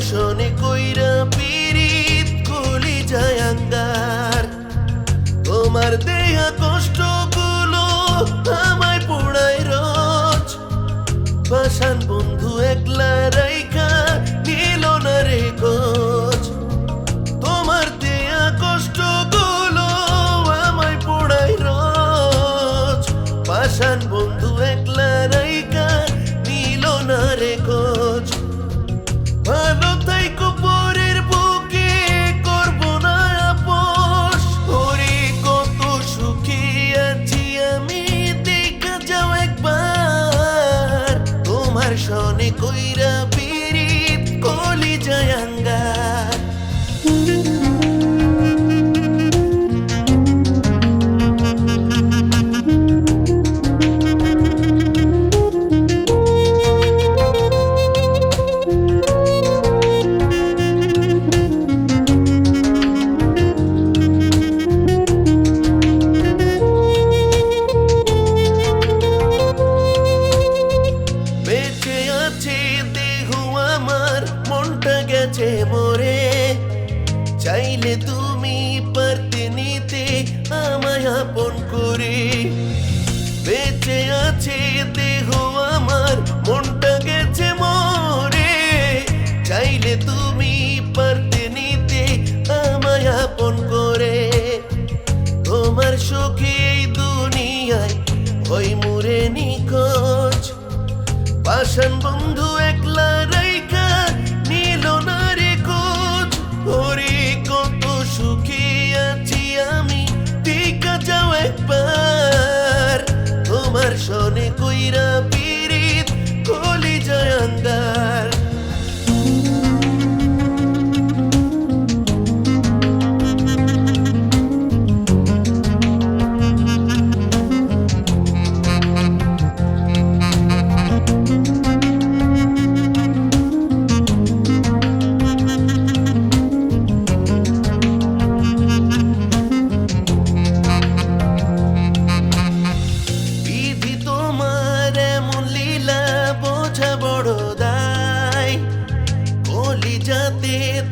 শোনে কইরা পীড়িত কলি যায় আঙ্গার। তোমার দেয়া কষ্টগুলো আমায় পোড়ায় রোজ। পাশান সনে কইরা তুমি পারতে নিতে আমায় আপন করে। বেঁচে আছে, দেহ আমার, মনটা গেছে মরে। চাইলে তুমি পারতে নিতে আমায় আপন করে। তোমার সুখে এই দুনিয়ায় ওই মুরে নিখোঁজ। পাশান বন্ধু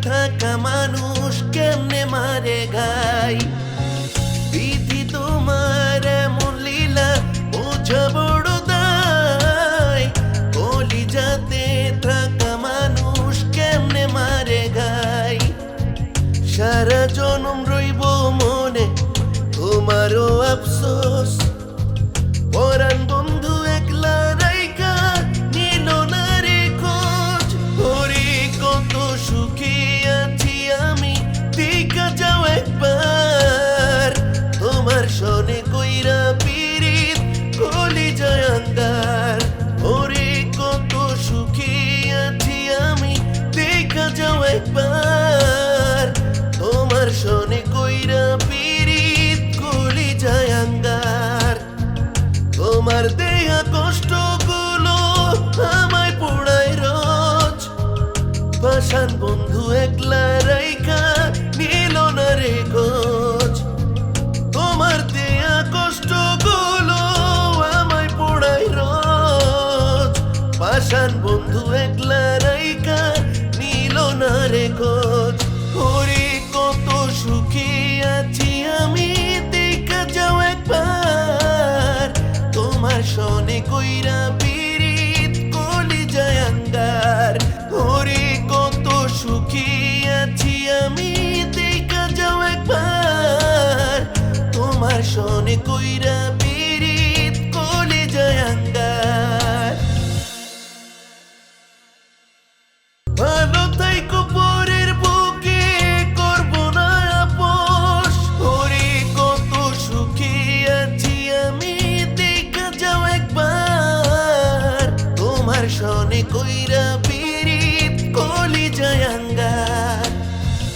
থাকা মানুষ কেমনে মারে গায় বিধি তোমার এমন লীলা, বোঝা বড় দায়। কলি যাতে থাকা মানুষ কেমনে মারে গায় সারা জনম রইব মনে, তোমারও আফসোস। পরাণ পাশান বন্ধু একলা রাইখা নিল না রে তোমার দেয়া কষ্টগুলো আমায় পোড়ায় রোজ। পাশান বন্ধু একলা রাইখা নিল না রে কোচ ওরে কত সুখী আছি আমি, দেখা যাও একবার। তোমার সনে কইরা